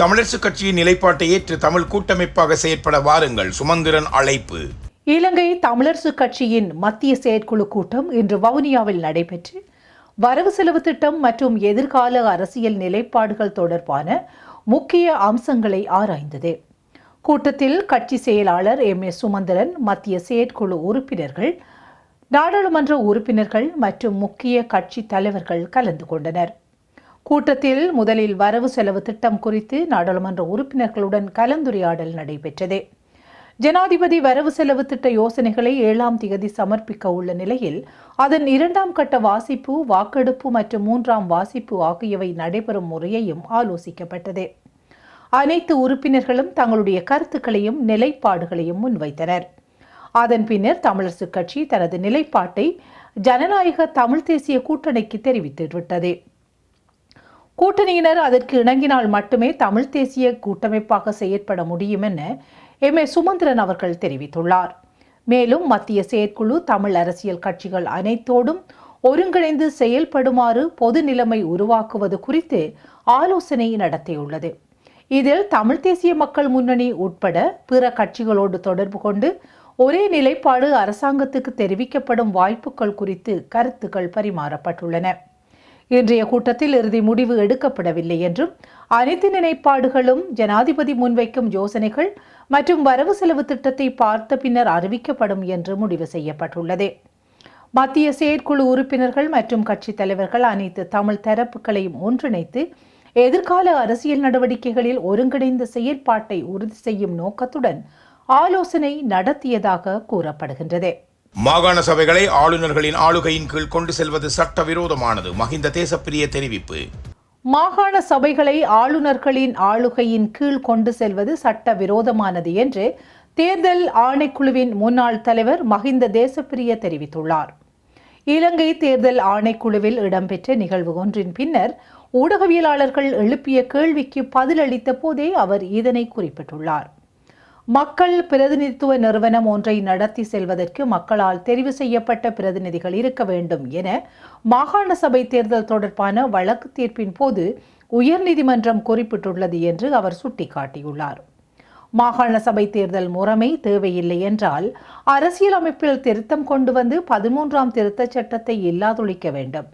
தமிழரசுக் கட்சியின் நிலைப்பாட்டை ஏற்று தமிழ் கூட்டமைப்பாக செயற்பட வாருங்கள். சுமந்திரன் அழைப்பு. இலங்கை தமிழரசுக் கட்சியின் மத்திய செயற்குழு கூட்டம் இன்று வவுனியாவில் நடைபெற்று வரவு செலவு திட்டம் மற்றும் எதிர்கால அரசியல் நிலைப்பாடுகள் தொடர்பான முக்கிய அம்சங்களை ஆராய்ந்தது. கூட்டத்தில் கட்சி செயலாளர் எம். எஸ். சுமந்திரன் மத்திய செயற்குழு உறுப்பினர்கள் நாடாளுமன்ற உறுப்பினர்கள் மற்றும் முக்கிய கட்சி தலைவர்கள் கலந்து கொண்டனர். கூட்டத்தில் முதலில் வரவு செலவு திட்டம் குறித்து நாடாளுமன்ற உறுப்பினர்களுடன் கலந்துரையாடல் நடைபெற்றது. ஜனாதிபதி வரவு செலவு திட்ட யோசனைகளை ஏழாம் திகதி சமர்ப்பிக்க உள்ள நிலையில் அதன் இரண்டாம் கட்ட வாசிப்பு வாக்கெடுப்பு மற்றும் மூன்றாம் வாசிப்பு ஆகியவை நடைபெறும் முறையையும் ஆலோசிக்கப்பட்டது. அனைத்து உறுப்பினர்களும் தங்களுடைய கருத்துக்களையும் நிலைப்பாடுகளையும் முன்வைத்தனர். அதன் பின்னர் தமிழரசு கட்சி தனது நிலைப்பாட்டை ஜனநாயக தமிழ் தேசிய கூட்டணிக்கு தெரிவித்துவிட்டது கூட்டணியினர் அதற்கு இணங்கினால் மட்டுமே தமிழ் தேசிய கூட்டமைப்பாக செயற்பட முடியும் என எம். ஏ. சுமந்திரன் அவர்கள் தெரிவித்துள்ளார். மேலும் மத்திய செயற்குழு தமிழ் அரசியல் கட்சிகள் அனைத்தோடும் ஒருங்கிணைந்து செயல்படுமாறு பொது நிலைமை உருவாக்குவது குறித்து ஆலோசனை நடத்தியுள்ளது. இதில் தமிழ் தேசிய மக்கள் முன்னணி உட்பட பிற கட்சிகளோடு தொடர்பு கொண்டு ஒரே நிலைப்பாடு அரசாங்கத்துக்கு தெரிவிக்கப்படும் வாய்ப்புகள் குறித்து கருத்துக்கள் பரிமாறப்பட்டுள்ளன. இன்றைய கூட்டத்தில் இறுதி முடிவு எடுக்கப்படவில்லை என்றும் அனைத்து நிலைப்பாடுகளும் ஜனாதிபதி முன்வைக்கும் யோசனைகள் மற்றும் வரவு செலவு திட்டத்தை பார்த்த பின்னர் அறிவிக்கப்படும் என்று முடிவு செய்யப்பட்டுள்ளது. மத்திய செயற்குழு உறுப்பினர்கள் மற்றும் கட்சித் தலைவர்கள் அனைத்து தமிழ் தரப்புகளையும் ஒன்றிணைத்து எதிர்கால அரசியல் நடவடிக்கைகளில் ஒருங்கிணைந்த செயல்பாட்டை உறுதி செய்யும் நோக்கத்துடன் ஆலோசனை நடத்தியதாக கூறப்படுகின்றது. மாகாண சபைகளை ஆளுநர்களின் ஆளுகையின் கீழ் கொண்டு செல்வது சட்டவிரோதமானது. மஹிந்த தேசப்பிரிய தெரிவிப்பு. மாகாண சபைகளை ஆளுநர்களின் ஆளுகையின் கீழ் கொண்டு செல்வது சட்டவிரோதமானது என்று தேர்தல் ஆணைக்குழுவின் முன்னாள் தலைவர் மஹிந்த தேசப்பிரிய தெரிவித்துள்ளார். இலங்கை தேர்தல் ஆணைக்குழுவில் இடம்பெற்ற நிகழ்வு ஒன்றின் பின்னர் ஊடகவியலாளர்கள் எழுப்பிய கேள்விக்கு பதிலளித்த போதே அவர் இதனை குறிப்பிட்டுள்ளார். மக்கள் பிரதிநிதித்துவ நிறுவனம் ஒன்றை நடத்தி செல்வதற்கு மக்களால் தெரிவு செய்யப்பட்ட பிரதிநிதிகள் இருக்க வேண்டும் என மாகாண சபை தேர்தல் தொடர்பான வழக்கு தீர்ப்பின் போது உயர்நீதிமன்றம் குறிப்பிட்டுள்ளது என்று அவர் சுட்டிக்காட்டியுள்ளார். மாகாண சபை தேர்தல் முறைமை தேவையில்லை என்றால் அரசியலமைப்பில் திருத்தம் கொண்டு வந்து பதிமூன்றாம் திருத்தச் சட்டத்தை இல்லாதொழிக்க வேண்டும்.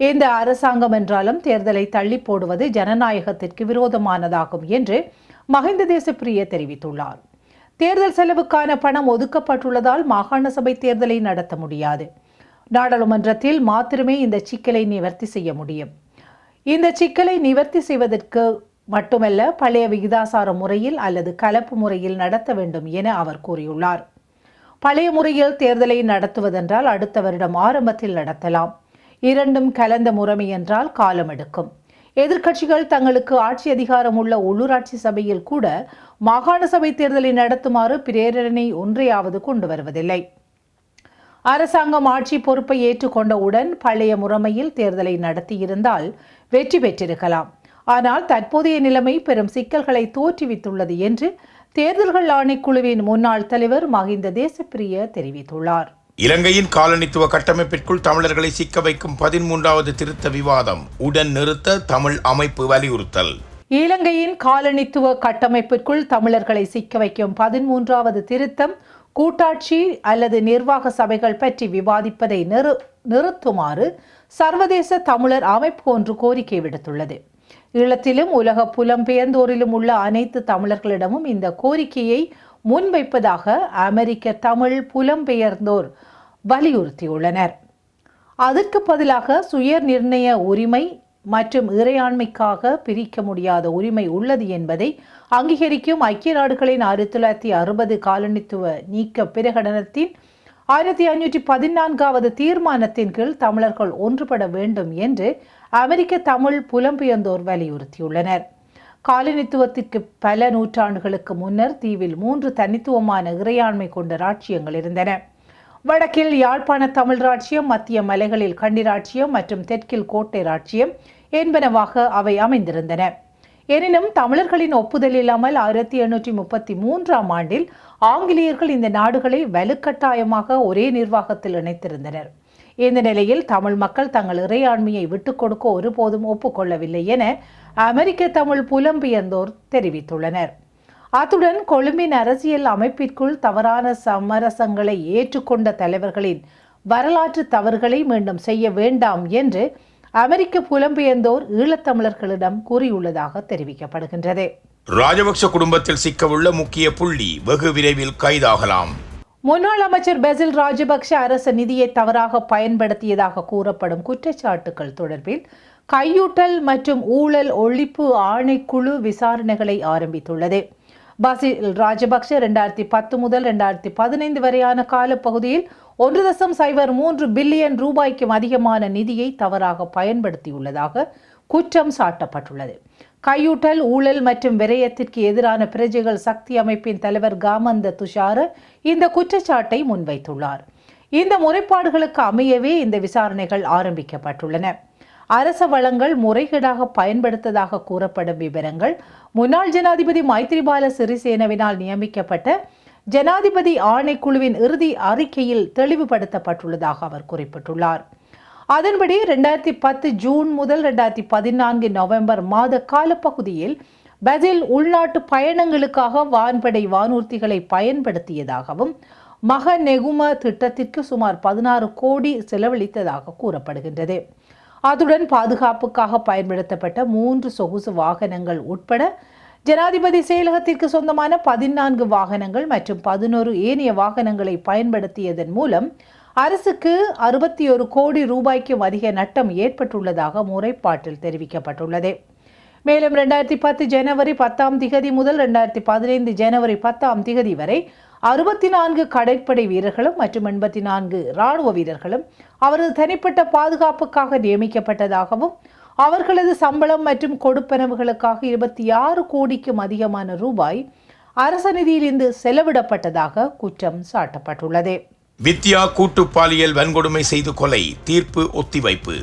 எந்த அரசாங்கம் என்றாலும் தேர்தலை தள்ளி போடுவது ஜனநாயகத்திற்கு விரோதமானதாகும் என்று மஹிந்த தேசப்பிரிய தெரிவித்துள்ளார். தேர்தல் செலவுக்கான பணம் ஒதுக்கப்பட்டுள்ளதால் மாகாண சபை தேர்தலை நடத்த முடியாது. நாடாளுமன்றத்தில் மாத்திரமே இந்த சிக்கலை நிவர்த்தி செய்ய முடியும். இந்த சிக்கலை நிவர்த்தி செய்வதற்கு மட்டுமல்ல பழைய விகிதாசார முறையில் அல்லது கலப்பு முறையில் நடத்த வேண்டும் என அவர் கூறியுள்ளார். பழைய முறையில் தேர்தலை நடத்துவதென்றால் அடுத்த வருடம் ஆரம்பத்தில் நடத்தலாம். இரண்டும் கலந்த முறைமை என்றால் காலம் எடுக்கும் எதிர்க்கட்சிகள் தங்களுக்கு ஆட்சி அதிகாரம் உள்ள உள்ளூராட்சி சபையில் கூட மாகாண சபை தேர்தலை நடத்துமாறு பிரேரணை ஒன்றையாவது கொண்டு வருவதில்லை. அரசாங்கம் ஆட்சி பொறுப்பை ஏற்றுக்கொண்டவுடன் பழைய முறைமையில் தேர்தலை நடத்தியிருந்தால் வெற்றி பெற்றிருக்கலாம். ஆனால் தற்போதைய நிலைமை பெரும் சிக்கல்களை தோற்றுவித்துள்ளது என்று தேர்தல்கள் ஆணைக்குழுவின் முன்னாள் தலைவர் மஹிந்த தேசப்பிரிய தெரிவித்துள்ளார். இலங்கையின் காலனித்துவ கட்டமைப்பிற்குள் தமிழர்களை சிக்க வைக்கும் பதிமூன்றாவது திருத்த விவாதம். உடன் நிறுத்த தமிழ் அமைப்பு வலியுறுத்தல். இலங்கையின் காலனித்துவ கட்டமைப்பிற்குள் தமிழர்களை சிக்க வைக்கும் பதிமூன்றாவது திருத்தம் கூட்டாட்சி அல்லது நிர்வாக சபைகள் பற்றி விவாதிப்பதை நிறு நிறுத்துமாறு சர்வதேச தமிழர் அமைப்பு ஒன்று கோரிக்கை விடுத்துள்ளது. ஈழத்திலும் உலக புலம்பெயர்ந்தோரிலும் உள்ள அனைத்து தமிழர்களிடமும் இந்த கோரிக்கையை முன்வைப்பதாக அமெரிக்க தமிழ் புலம்பெயர்ந்தோர் வலியுறுத்தியுள்ளனர். அதற்கு பதிலாக சுய நிர்ணய உரிமை மற்றும் இறையாண்மைக்காக பிரிக்க முடியாத உரிமை உள்ளது என்பதை அங்கீகரிக்கும் ஐக்கிய நாடுகளின் ஆயிரத்தி தொள்ளாயிரத்தி அறுபது காலனித்துவ நீக்க பிரகடனத்தின் ஆயிரத்தி ஐநூற்றி பதினான்காவது தீர்மானத்தின் கீழ் தமிழர்கள் ஒன்றுபட வேண்டும் என்று அமெரிக்க தமிழ் புலம்பெயர்ந்தோர் வலியுறுத்தியுள்ளனர். காலனித்துவத்திற்கு பல நூற்றாண்டுகளுக்கு முன்னர் தீவில் மூன்று தனித்துவமான இறையாண்மை கொண்ட ராட்சியங்கள் இருந்தன. வடக்கில் யாழ்ப்பாண தமிழ் ராட்சியம் மத்திய மலைகளில் கண்டி ராட்சியம் மற்றும் தெற்கில் கோட்டை ராட்சியம் என்பனவாக அவை அமைந்திருந்தன. எனினும் தமிழர்களின் ஒப்புதல் இல்லாமல் ஆயிரத்தி எண்ணூற்றி முப்பத்தி மூன்றாம் ஆண்டில் ஆங்கிலேயர்கள் இந்த நாடுகளை வலுக்கட்டாயமாக ஒரே நிர்வாகத்தில் இணைத்திருந்தனர். இந்த நிலையில் தமிழ் மக்கள் தங்கள் இறையாண்மையை விட்டுக் கொடுக்க ஒருபோதும் ஒப்புக்கொள்ளவில்லை என அமெரிக்க தமிழ் புலம்பெயர்ந்தோர் தெரிவித்துள்ளனர். அத்துடன் கொழும்பின் அரசியல் அமைப்பிற்குள் தவறான சமரசங்களை ஏற்றுக்கொண்ட தலைவர்களின் வரலாற்று தவறுகளை மீண்டும் செய்ய வேண்டாம் என்று அமெரிக்க புலம்பெயர்ந்தோர் ஈழத்தமிழர்களிடம் கூறியுள்ளதாக தெரிவிக்கப்படுகின்றது. ராஜபக்ஷ குடும்பத்தில் சிக்கவுள்ள முக்கிய புள்ளி வெகு விரைவில் கைதாகலாம். முன்னாள் அமைச்சர் பெசில் ராஜபக்ஷ அரசு நிதியை தவறாக பயன்படுத்தியதாக கூறப்படும் குற்றச்சாட்டுகள் தொடர்பில் கையூட்டல் மற்றும் ஊழல் ஒழிப்பு ஆணைக்குழு விசாரணைகளை ஆரம்பித்துள்ளது. பசில் ராஜபக்ஷ இரண்டாயிரத்தி பத்து முதல் ரெண்டாயிரத்தி பதினைந்து வரையான காலப்பகுதியில் ஒன்று தசம் சைபர் மூன்று பில்லியன் ரூபாய்க்கும் அதிகமான நிதியை தவறாக பயன்படுத்தியுள்ளதாக குற்றம் சாட்டப்பட்டுள்ளது. கையூட்டல் ஊழல் மற்றும் விரயத்திற்கு எதிரான பிரஜைகள் சக்தி அமைப்பின் தலைவர் காமந்த துஷார இந்த குற்றச்சாட்டை முன்வைத்துள்ளார். இந்த முறைப்பாடுகளுக்கு அமையவே இந்த விசாரணைகள் ஆரம்பிக்கப்பட்டுள்ளன. அரச வளங்கள் முறைகேடாக பயன்படுத்ததாக கூறப்படும் விவரங்கள் முன்னாள் ஜனாதிபதி மைத்ரிபால சிறிசேனவினால் நியமிக்கப்பட்ட ஜனாதிபதி ஆணைக்குழுவின் இறுதி அறிக்கையில் தெளிவுபடுத்தப்பட்டுள்ளதாக அவர் குறிப்பிட்டுள்ளார். அதன்படி ரெண்டாயிரத்தி பத்து ஜூன் முதல் ரெண்டாயிரத்தி பதினான்கு நவம்பர் மாத காலப்பகுதியில் பசில் உள்நாட்டு பயணங்களுக்காக வான்படை வானூர்திகளை பயன்படுத்தியதாகவும் மக நெகும திட்டத்திற்கு சுமார் பதினாறு கோடி செலவழித்ததாக கூறப்படுகின்றது. அதுடன் பாதுகாப்புக்காக பயன்படுத்தப்பட்ட மூன்று சொகுசு வாகனங்கள் உட்பட ஜனாதிபதி செயலகத்திற்கு சொந்தமான பதினான்கு வாகனங்கள் மற்றும் பதினோரு ஏனைய வாகனங்களை பயன்படுத்தியதன் மூலம் அரசுக்கு அறுபத்தி ஒரு கோடி ரூபாய்க்கும் அதிக நட்டம் ஏற்பட்டுள்ளதாக முறைப்பாட்டில் தெரிவிக்கப்பட்டுள்ளது. மேலும் ரெண்டாயிரத்தி பத்து ஜனவரி பத்தாம் திகதி முதல் ரெண்டாயிரத்தி பதினைந்து ஜனவரி பத்தாம் திகதி வரை அறுபத்தி நான்கு கடற்படை வீரர்களும் மற்றும் எண்பத்தி நான்கு இராணுவ வீரர்களும் அவரது தனிப்பட்ட பாதுகாப்புக்காக நியமிக்கப்பட்டதாகவும் அவர்களது சம்பளம் மற்றும் கொடுப்பனவுகளுக்காக இருபத்தி ஆறு கோடிக்கும் அதிகமான ரூபாய் அரச நிதியிலிருந்து செலவிடப்பட்டதாக குற்றம் சாட்டப்பட்டுள்ளது. வித்யா கூட்டு பாலியல் வன்கொடுமை செய்து கொலை தீர்ப்பு ஒத்திவைப்பு.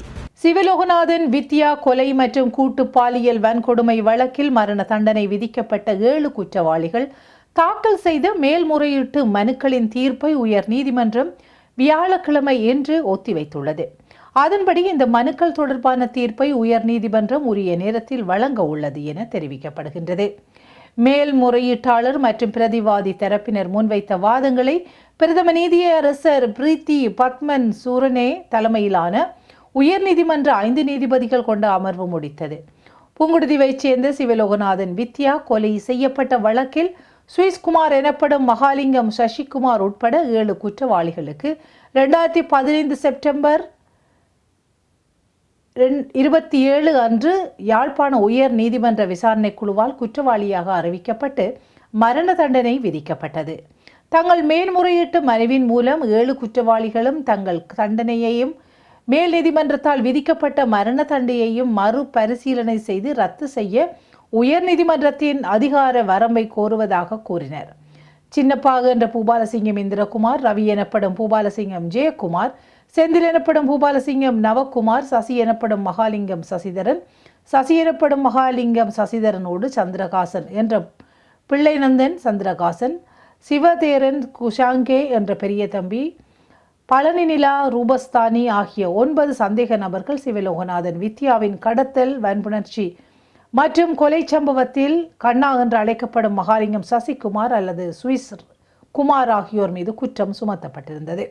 சிவலோகநாதன் வித்யா கொலை மற்றும் கூட்டு பாலியல் வன்கொடுமை வழக்கில் மரண தண்டனை விதிக்கப்பட்ட ஏழு குற்றவாளிகள் தாக்கல் செய்த மேல்முறையீட்டு மனுக்களின் தீர்ப்பை உயர் நீதிமன்றம் வியாழக்கிழமை என்று ஒத்திவைத்துள்ளது. அதன்படி இந்த மனுக்கள் தொடர்பான தீர்ப்பை உயர் நீதிமன்றம் உரிய நேரத்தில் வழங்க உள்ளது என தெரிவிக்கப்படுகின்றது. மேல்முறையீட்டாளர் மற்றும் பிரதிவாதி தரப்பினர் முன்வைத்த வாதங்களை பிரதம நீதியரசர் பிரீத்தி பத்மன் சூரனே தலைமையிலான உயர்நீதிமன்ற ஐந்து நீதிபதிகள் கொண்ட அமர்வு முடித்தது. புங்குடுதீவைச் சேர்ந்த சிவலோகநாதன் வித்யா கொலை செய்யப்பட்ட வழக்கில் சுவிஸ்குமார் எனப்படும் மகாலிங்கம் சசிகுமார் உட்பட ஏழு குற்றவாளிகளுக்கு ரெண்டாயிரத்தி பதினைந்து செப்டம்பர் இருபத்தி ஏழு அன்று யாழ்ப்பாண உயர் நீதிமன்ற விசாரணை குழுவால் குற்றவாளியாக அறிவிக்கப்பட்டு மரண தண்டனை விதிக்கப்பட்டது. தங்கள் மேல்முறையீட்டு மனுவின் மூலம் ஏழு குற்றவாளிகளும் தங்கள் தண்டனையையும் மேல் நீதிமன்றத்தால் விதிக்கப்பட்ட மரண தண்டையையும் மறுபரிசீலனை செய்து ரத்து செய்ய உயர்நீதிமன்றத்தின் அதிகார வரம்பை கோருவதாக கூறினர். சின்னப்பாக என்ற பூபாலசிங்கம் இந்திரகுமார் ரவி எனப்படும் பூபாலசிங்கம் ஜெயக்குமார் செந்தில் எனப்படும் பூபாலசிங்கம் நவக்குமார் சசி எனப்படும் மகாலிங்கம் சசிதரன் சசி எனப்படும் மகாலிங்கம் சசிதரனோடு சந்திரகாசன் என்ற பிள்ளைநந்தன் சந்திரகாசன் சிவதேரன் குஷாங்கே என்ற பெரிய தம்பி பழனி நிலா ரூபஸ்தானி ஆகிய ஒன்பது சந்தேக நபர்கள் சிவலோகநாதன் வித்யாவின் கடத்தல் வன்புணர்ச்சி மற்றும் கொலை சம்பவத்தில் கண்ணா என்று அழைக்கப்படும் மகாலிங்கம் சசிகுமார் அல்லது சுவிஸ் குமார் ஆகியோர் மீது குற்றம் சுமத்தப்பட்டிருந்தது.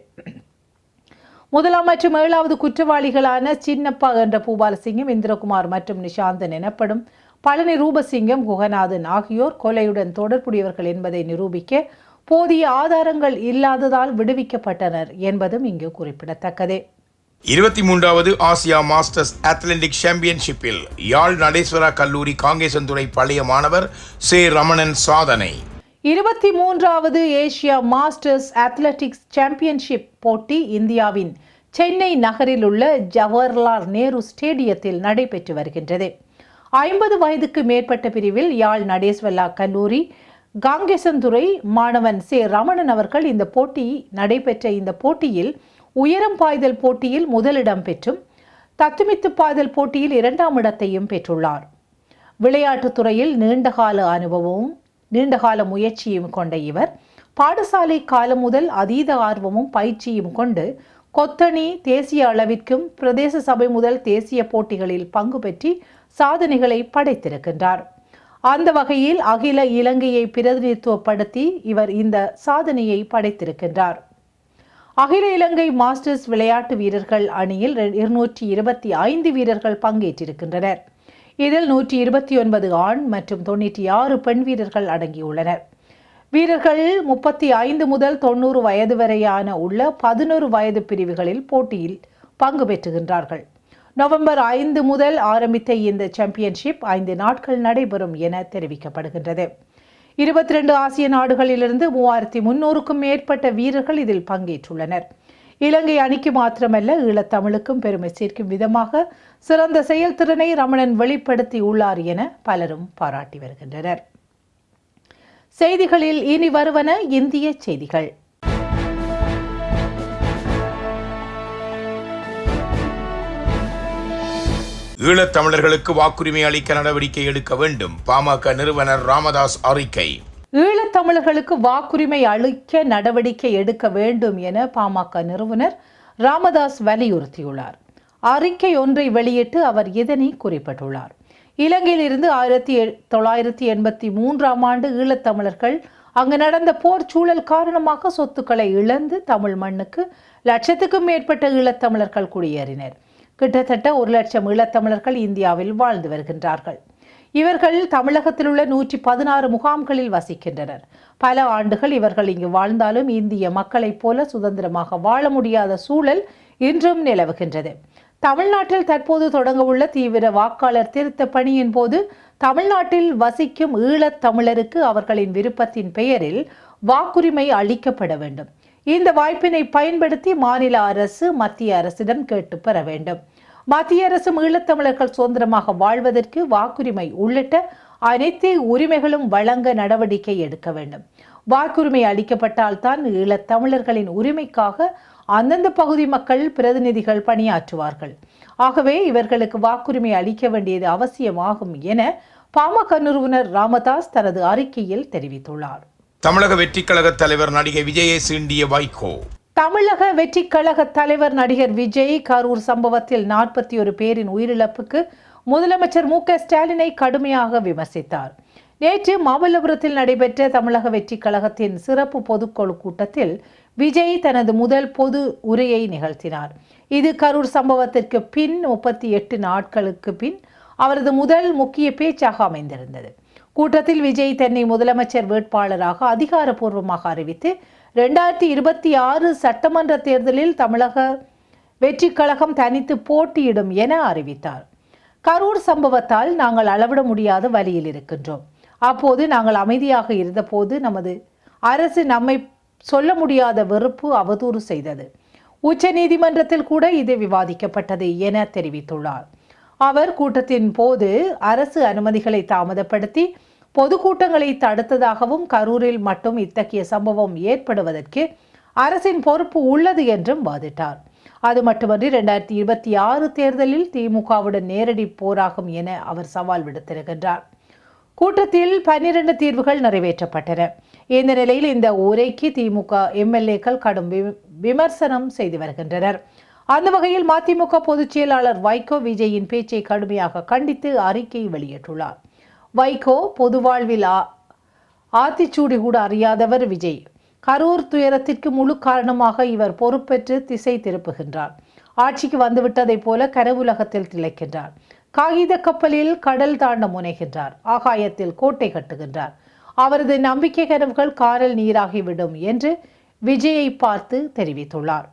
முதலாம் மற்றும் ஏழாவது குற்றவாளிகளான சின்னப்பா என்ற பூபாலசிங்கம் இந்திரகுமார் மற்றும் நிஷாந்தன் எனப்படும் பழனி ரூபசிங்கம் குகநாதன் ஆகியோர் கொலையுடன் தொடர்புடையவர்கள் என்பதை நிரூபிக்க போதிய ஆதாரங்கள் இல்லாததால் விடுவிக்கப்பட்டனர் என்பதும் இங்கு குறிப்பிடத்தக்கது. இருபத்தி மூன்றாவது ஆசியா மாஸ்டர்ஸ் அத்லெட்டிக் சாம்பியன்ஷிப்பில் யாழ் நடேஸ்வரா கல்லூரி காங்கேசன்துறை பழைய மாணவர் சே. ரமணன் சாதனை. இருபத்தி மூன்றாவது ஏசியா மாஸ்டர்ஸ் அத்லெட்டிக்ஸ் சாம்பியன்ஷிப் போட்டி இந்தியாவின் சென்னை நகரில் உள்ள ஜவஹர்லால் நேரு ஸ்டேடியத்தில் நடைபெற்று வருகின்றது. ஐம்பது வயதுக்கு மேற்பட்ட பிரிவில் யாழ் நடேஸ்வல்லா கல்லூரி காங்கேசந்துறை மாணவன் சே. ரமணன் அவர்கள் இந்த போட்டி நடைபெற்ற இந்த போட்டியில் உயரம் பாய்தல் போட்டியில் முதலிடம் பெற்றும் தத்துமித்து பாய்தல் போட்டியில் இரண்டாம் இடத்தையும் பெற்றுள்ளார். விளையாட்டுத் துறையில் நீண்டகால அனுபவமும் நீண்டகால முயற்சியும் கொண்ட இவர் பாடசாலை காலம் முதல் அதீத ஆர்வமும் பயிற்சியும் கொண்டு கொத்தணி தேசிய அளவிற்கும் பிரதேச சபை முதல் தேசிய போட்டிகளில் பங்கு பெற்றி சாதனைகளை படைத்திருக்கின்றார். அந்த வகையில் அகில இலங்கையை பிரதிநிதித்துவப்படுத்தி இவர் இந்த சாதனையை படைத்திருக்கின்றார். அகில இலங்கை மாஸ்டர்ஸ் விளையாட்டு வீரர்கள் அணியில் இருநூற்றி இருபத்தி ஐந்து வீரர்கள் பங்கேற்றிருக்கின்றனர். இதில் நூற்றி இருபத்தி ஒன்பது ஆண் மற்றும் தொண்ணூற்றி ஆறு பெண் வீரர்கள் அடங்கியுள்ளனர். வீரர்கள் முப்பத்தி ஐந்து முதல் தொண்ணூறு வயது வரையான உள்ள பதினோரு வயது பிரிவுகளில் போட்டியில் பங்கு பெற்றுகின்றார்கள். நவம்பர் ஐந்து முதல் ஆரம்பித்த இந்த சாம்பியன்ஷிப் ஐந்து நாட்கள் நடைபெறும் என தெரிவிக்கப்படுகின்றது. இருபத்தி ரெண்டு ஆசிய நாடுகளிலிருந்து மூவாயிரத்தி முன்னூறுக்கும் மேற்பட்ட வீரர்கள் இதில் பங்கேற்றுள்ளனர். இலங்கை அணிக்கு மாத்திரமல்ல ஈழத்தமிழுக்கும் பெருமை சேர்க்கும் விதமாக சிறந்த செயல்திறனை ரமணன் வெளிப்படுத்தி உள்ளார் என பலரும் பாராட்டி வருகின்றனர். செய்திகளில் இனி வருவன இந்திய செய்திகள். ஈழத்தமிழர்களுக்கு வாக்குரிமை அளிக்க நடவடிக்கை எடுக்க வேண்டும். பாமக நிறுவனர் ராமதாஸ் அறிக்கை. ஈழத்தமிழர்களுக்கு வாக்குரிமை அளிக்க நடவடிக்கை எடுக்க வேண்டும் என பாமக நிறுவனர் ராமதாஸ் வலியுறுத்தியுள்ளார். அறிக்கை ஒன்றை வெளியிட்டு அவர் இதனை குறிப்பிட்டுள்ளார். இலங்கையில் இருந்து ஆயிரத்தி தொள்ளாயிரத்தி எண்பத்தி மூன்றாம் ஆண்டு ஈழத்தமிழர்கள் அங்கு நடந்த போர் சூழல் காரணமாக சொத்துக்களை இழந்து தமிழ் மண்ணுக்கு லட்சத்துக்கும் மேற்பட்ட ஈழத்தமிழர்கள் குடியேறினர். கிட்டத்தட்ட ஒரு லட்சம் ஈழத்தமிழர்கள் இந்தியாவில் வாழ்ந்து வருகின்றார்கள். இவர்கள் தமிழகத்தில் உள்ள நூற்றி பதினாறு முகாம்களில் வசிக்கின்றனர். பல ஆண்டுகள் இவர்கள் இங்கு வாழ்ந்தாலும் இந்திய மக்களைப் போல சுதந்திரமாக வாழ முடியாத சூழல் இன்றும் நிலவுகின்றது. தமிழ்நாட்டில் தற்போது தொடங்கவுள்ள தீவிர வாக்காளர் திருத்த பணியின் போது தமிழ்நாட்டில் வசிக்கும் ஈழத் தமிழருக்கு அவர்களின் விருப்பத்தின் பெயரில் வாக்குரிமை அளிக்கப்பட வேண்டும். இந்த வாய்ப்பினை பயன்படுத்தி மாநில அரசு மத்திய அரசிடம் கேட்டு பெற வேண்டும். மத்திய அரசும் ஈழத்தமிழர்கள் சுதந்திரமாக வாழ்வதற்கு வாக்குரிமை உள்ளிட்ட அனைத்து உரிமைகளும் வழங்க நடவடிக்கை எடுக்க வேண்டும். வாக்குரிமை அளிக்கப்பட்டால் தான் ஈழத்தமிழர்களின் உரிமைக்காக அந்தந்த பகுதி மக்கள் பிரதிநிதிகள் பணியாற்றுவார்கள். ஆகவே இவர்களுக்கு வாக்குரிமை அளிக்க வேண்டியது அவசியமாகும் என பாமக நிறுவனர் ராமதாஸ் தனது அறிக்கையில் தெரிவித்துள்ளார். தமிழக வெற்றிக் கழக தலைவர் நடிகை விஜயை சீண்டிய வைகோ தமிழக வெற்றி கழக தலைவர் நடிகர் விஜய் கரூர் சம்பவத்தில் நாற்பத்தி ஒரு பேரின் உயிரிழப்புக்கு முதலமைச்சர் மு க ஸ்டாலினை கடுமையாக விமர்சித்தார். நேற்று மாமல்லபுரத்தில் நடைபெற்ற தமிழக வெற்றி கழகத்தின் சிறப்பு பொதுக்குழு கூட்டத்தில் விஜய் தனது முதல் பொது உரையை நிகழ்த்தினார். இது கரூர் சம்பவத்திற்கு பின் முப்பத்தி எட்டு நாட்களுக்கு பின் அவரது முதல் முக்கிய பேச்சாக அமைந்திருந்தது. கூட்டத்தில் விஜய் தன்னை முதலமைச்சர் வேட்பாளராக அதிகாரப்பூர்வமாக அறிவித்து ரெண்டாயிரத்தி இருபத்தி ஆறு சட்டமன்ற தேர்தலில் தமிழக வெற்றி கழகம் தனித்து போட்டியிடும் என அறிவித்தார். கரூர் சம்பவத்தால் நாங்கள் அளவிட முடியாத வழியில் இருக்கின்றோம். அப்போது நாங்கள் அமைதியாக இருந்தபோது நமது அரசு நம்மை சொல்ல முடியாத வெறுப்பு அவதூறு செய்தது. உச்ச நீதிமன்றத்தில் கூட இது விவாதிக்கப்பட்டது என தெரிவித்துள்ளார். அவர் கூட்டத்தின் போது அரசு அனுமதிகளை தாமதப்படுத்தி பொதுக்கூட்டங்களை தடுத்ததாகவும் கரூரில் மட்டும் இத்தகைய சம்பவம் ஏற்படுவதற்கு அரசின் பொறுப்பு உள்ளது என்றும் வாதிட்டார். அது மட்டுமன்றி ரெண்டாயிரத்தி இருபத்தி ஆறு தேர்தலில் திமுகவுடன் நேரடி போராகும் என அவர் சவால் விடுத்திருக்கின்றார். கூட்டத்தில் பன்னிரண்டு தீர்வுகள் நிறைவேற்றப்பட்டன. இந்த நிலையில் இந்த உரைக்கு திமுக எம்எல்ஏக்கள் கடும் வி- விமர்சனம் செய்து வருகின்றனர். அந்த வகையில் மதிமுக பொதுச் செயலாளர் வைகோ விஜயின் பேச்சை கடுமையாக கண்டித்து அறிக்கை வெளியிட்டுள்ளார். வைகோ பொது வாழ்விலா ஆத்திச்சூடி கூட அறியாதவர் விஜய். கரூர் துயரத்திற்கு முழு காரணமாக இவர் பொறுப்பேற்று திசை திருப்புகின்றார். ஆட்சிக்கு வந்துவிட்டதைப் போல கரவுலகத்தில் திளைக்கின்றார். காகித கப்பலில் கடல் தாண்ட முனைகின்றார். ஆகாயத்தில் கோட்டை கட்டுகின்றார். அவரது நம்பிக்கை கனவுகள் காரல் நீராகிவிடும் என்று விஜயை பார்த்து தெரிவித்துள்ளார்.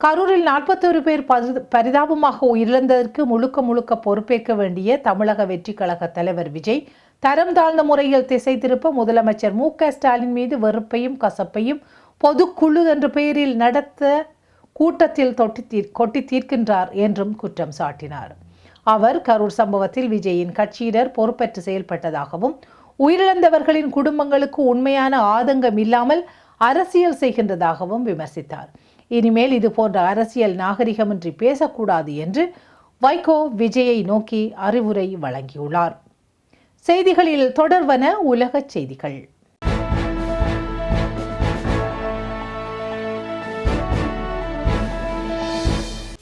கரூரில் நாற்பத்தொரு பேர் பரி- பரிதாபமாக உயிரிழந்ததற்கு முழுக்க முழுக்க பொறுப்பேற்க வேண்டிய தமிழக வெற்றி கழக தலைவர் விஜய் தரம் தாழ்ந்த முறையில் திசை திருப்ப முதலமைச்சர் மு க ஸ்டாலின் மீது வெறுப்பையும் கசப்பையும் பொதுக்குழு என்ற பெயரில் நடத்த கூட்டத்தில் தொட்டி தீர் கொட்டி தீர்க்கின்றார் என்றும் குற்றம் சாட்டினார். அவர் கரூர் சம்பவத்தில் விஜயின் கட்சியினர் பொறுப்பேற்று செயல்பட்டதாகவும் உயிரிழந்தவர்களின் குடும்பங்களுக்கு உண்மையான ஆதங்கம் இல்லாமல் அரசியல் செய்கின்றதாகவும் விமர்சித்தார். இனிமேல் இது போன்ற அரசியல் நாகரிகமின்றி பேசக்கூடாது என்று வைகோ விஜயை நோக்கி அறிவுரை வழங்கியுள்ளார். செய்திகளில் தொடர்வன உலகச் செய்திகள்.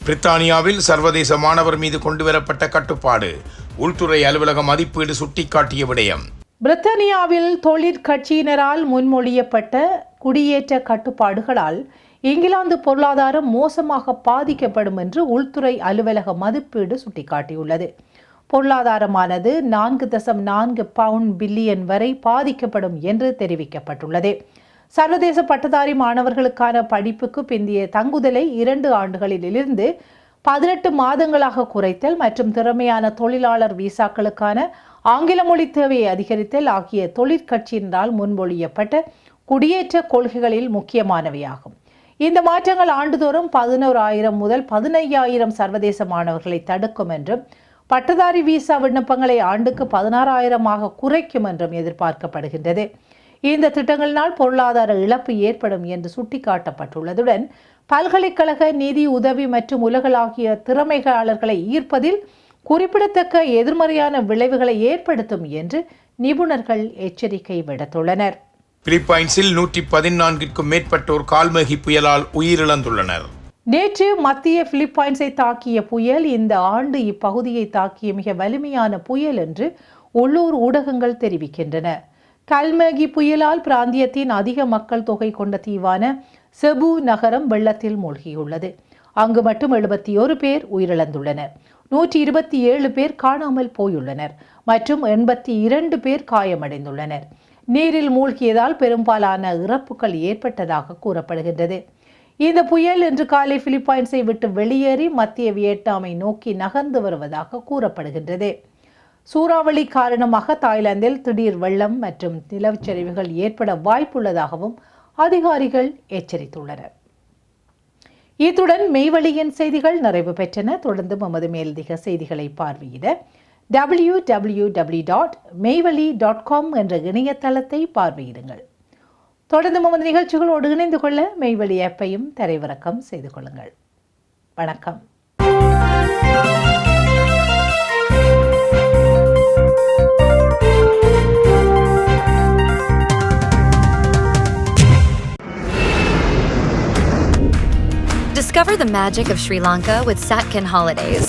பிரித்தானியாவில் சர்வதேச மாணவர் மீது கொண்டுவரப்பட்ட கட்டுப்பாடு. உள்துறை அலுவலக மதிப்பீடு சுட்டிக்காட்டிய விடயம். பிரித்தானியாவில் தொழிற்கட்சியினரால் முன்மொழியப்பட்ட குடியேற்ற கட்டுப்பாடுகளால் இங்கிலாந்து பொருளாதாரம் மோசமாக பாதிக்கப்படும் என்று உள்துறை அலுவலக மதிப்பீடு சுட்டிக்காட்டியுள்ளது. பொருளாதாரமானது நான்கு தசம் நான்கு பவுண்ட் பில்லியன் வரை பாதிக்கப்படும் என்று தெரிவிக்கப்பட்டுள்ளது. சர்வதேச பட்டதாரி மாணவர்களுக்கான படிப்புக்கு பிந்திய தங்குதலை இரண்டு ஆண்டுகளிலிருந்து பதினெட்டு மாதங்களாக குறைத்தல் மற்றும் திறமையான தொழிலாளர் விசாக்களுக்கான ஆங்கில மொழி தேவையை அதிகரித்தல் ஆகிய தொழிற்கட்சியினரால் முன்மொழியப்பட்ட குடியேற்ற கொள்கைகளில் முக்கியமானவையாகும். இந்த மாற்றங்கள் ஆண்டுதோறும் பதினோரு ஆயிரம் முதல் பதினையாயிரம் சர்வதேச மாணவர்களை தடுக்கும் என்றும் பட்டதாரி விசா விண்ணப்பங்களை ஆண்டுக்கு பதினாறாயிரமாக குறைக்கும் என்றும் எதிர்பார்க்கப்படுகின்றது. இந்த திட்டங்களினால் பொருளாதார இழப்பு ஏற்படும் என்று சுட்டிக்காட்டப்பட்டுள்ளதுடன் பல்கலைக்கழக நிதி உதவி மற்றும் உலகளாகிய திறமையாளர்களை ஈர்ப்பதில் குறிப்பிடத்தக்க எதிர்மறையான விளைவுகளை ஏற்படுத்தும் என்று நிபுணர்கள் எச்சரிக்கை விடுத்துள்ளனர். பிலிப்பைன்ஸில் நூற்றி பதினான்கிற்கும் மேற்பட்டோர் கால்மேகி புயலால் உயிரிழந்துள்ளனர். நேற்று மத்திய பிலிப்பைன்ஸை தாக்கிய புயல் இந்த ஆண்டு இப்பகுதியை தாக்கிய மிக வலிமையான புயல் என்று உள்ளூர் ஊடகங்கள் தெரிவிக்கின்றன. கல்மேகி புயலால் பிராந்தியத்தின் அதிக மக்கள் தொகை கொண்ட தீவான செபு நகரம் வெள்ளத்தில் மூழ்கியுள்ளது. அங்கு மட்டும் எழுபத்தி ஒரு பேர் உயிரிழந்துள்ளனர். நூற்றி இருபத்தி ஏழு பேர் காணாமல் போயுள்ளனர். மற்றும் எண்பத்தி இரண்டு பேர் காயமடைந்துள்ளனர். நீரில் மூழ்கியதால் பெரும்பாலான இறப்புகள் ஏற்பட்டதாக கூறப்படுகின்றது. இந்த புயல் இன்று காலை பிலிப்பைன்ஸை விட்டு வெளியேறி மத்திய வியட்நாமை நோக்கி நகர்ந்து வருவதாக கூறப்படுகின்றது. சூறாவளி காரணமாக தாய்லாந்தில் திடீர் வெள்ளம் மற்றும் நிலச்சரிவுகள் ஏற்பட வாய்ப்புள்ளதாகவும் அதிகாரிகள் எச்சரித்துள்ளனர். இத்துடன் மெய்வழியின் செய்திகள் நிறைவு பெற்றன. தொடர்ந்து நமது மேலதிக செய்திகளை பார்வையிட W W W dot Meivazhi dot com என்ற இணையதளத்தை பார்வையிடுங்கள். தொடர்ந்து நமது நிகழ்ச்சிகளோடு இணைந்து கொள்ள மெய்வழி ஆப்பையும் தரைவிறக்கம் செய்து கொள்ளுங்கள். வணக்கம். Discover the magic of Sri Lanka with Satkin Holidays.